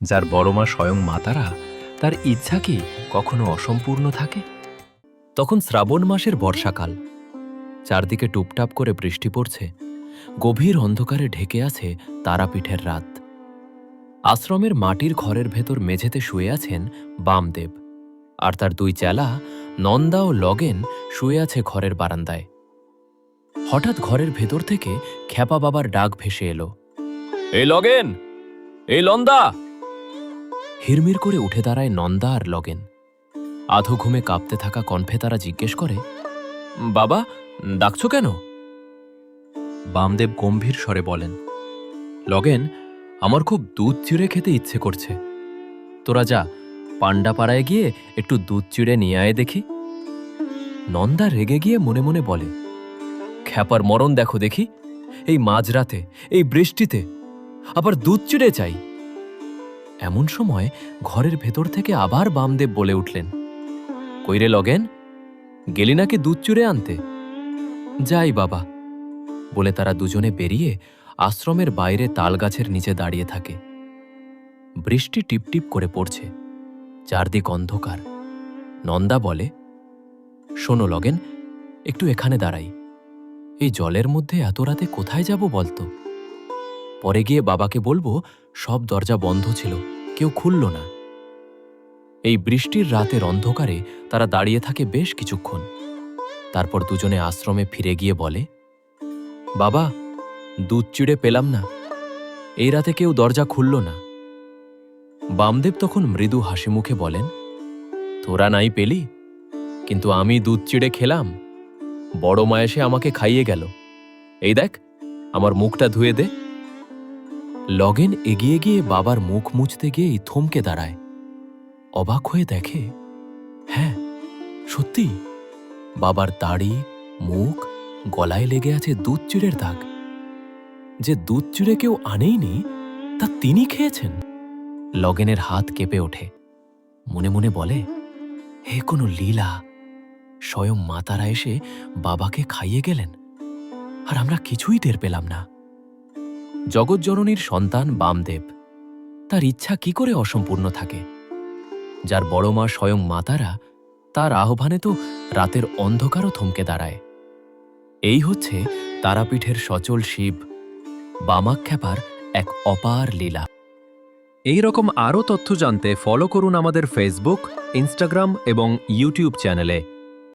যার বড় মা স্বয়ং মাতারা তার ইচ্ছা কি কখনো অসম্পূর্ণ থাকে? তখন শ্রাবণ মাসের বর্ষাকাল। চারদিকে টুপটাপ করে বৃষ্টি পড়ছে। গভীর অন্ধকারে ঢেকে আছে তারাপীঠের রাত। আশ্রমের মাটির ঘরের ভেতর মেঝেতে শুয়ে আছেন বামদেব। আর তার দুই চেলা, নন্দা ও লগেন শুয়ে আছে ঘরের বারান্দায়। হঠাৎ ঘরের ভেতর থেকে খ্যাপা বাবার ডাক ভেসে এলো। এই লগেন! এই লন্দা হিরমির করে উঠে দাঁড়ায় নন্দা আর লগেন। আধো ঘুমে কাঁপতে থাকা কণ্ঠে তারা জিজ্ঞেস করে, বাবা, ডাকছো কেন? বামদেব গম্ভীর স্বরে বলেন, লগেন, আমার খুব দুধ চিড়ে খেতে ইচ্ছে করছে। তোরা যা, পাণ্ডাপাড়ায় গিয়ে একটু দুধ চিড়ে নিয়ে আয় দেখি। নন্দা রেগে গিয়ে মনে মনে বলে, খ্যাপার মরণ দেখো দেখি, এই মাঝরাতে, এই বৃষ্টিতে, আবার দুধ চিড়ে চাই। এমন সময় ঘরের ভেতর থেকে আবার বামদেব বলে উঠলেন, কইরে লগেন, গেলি নাকি দুধ চুড়ে আনতে? যাই বাবা, বলে তারা দুজনে বেরিয়ে আশ্রমের বাইরে তালগাছের নিচে দাঁড়িয়ে থাকে। বৃষ্টি টিপটিপ করে পড়ছে, চারদিক অন্ধকার। নন্দা বলে, শোনো লগেন, একটু এখানে দাঁড়াই, এই জলের মধ্যে এত রাতে কোথায় যাব বলতো? পরে গিয়ে বাবাকে বলব, সব দরজা বন্ধ ছিল, কেউ খুলল না। এই বৃষ্টির রাতের অন্ধকারে তারা দাঁড়িয়ে থাকে বেশ কিছুক্ষণ। তারপর দুজনে আশ্রমে ফিরে গিয়ে বলে, বাবা, দুধ চিড়ে পেলাম না। এই রাতে কেউ দরজা খুলল না। বামদেব তখন মৃদু হাসি মুখে বলেন, তোরা নাই পেলি, কিন্তু আমি দুধ চিড়ে খেলাম। বড় মা এসে আমাকে খাইয়ে গেল। এই দেখ, আমার মুখটা ধুয়ে দে। লগেন এগিয়ে গিয়ে বাবার মুখ মুছতে গিয়েই থমকে দাঁড়ায়। অবাক হয়ে দেখে হ্যাঁ সত্যি, বাবার দাড়ি, মুখ, গলায় লেগে আছে দুধ দাগ। যে দুধ কেউ আনেইনি, তা তিনি খেয়েছেন। লগেনের হাত কেঁপে ওঠে। মনে মনে বলে, হে কোনো লীলা, স্বয়ং মাতারা এসে বাবাকে খাইয়ে গেলেন, আর আমরা কিছুই টের পেলাম না। জগৎজননীর সন্তান বামদেব। তার ইচ্ছা কি করে অসম্পূর্ণ থাকে? যার বড় মা স্বয়ং মাতারা, তার আহ্বানে তো রাতের অন্ধকারও থমকে দাঁড়ায়। এই হচ্ছে তারাপীঠের সচল শিব, বামাখ্যাপার এক অপার লীলা। এই রকম আরও তথ্য জানতে ফলো করুন আমাদের ফেসবুক ইনস্টাগ্রাম এবং ইউটিউব চ্যানেলে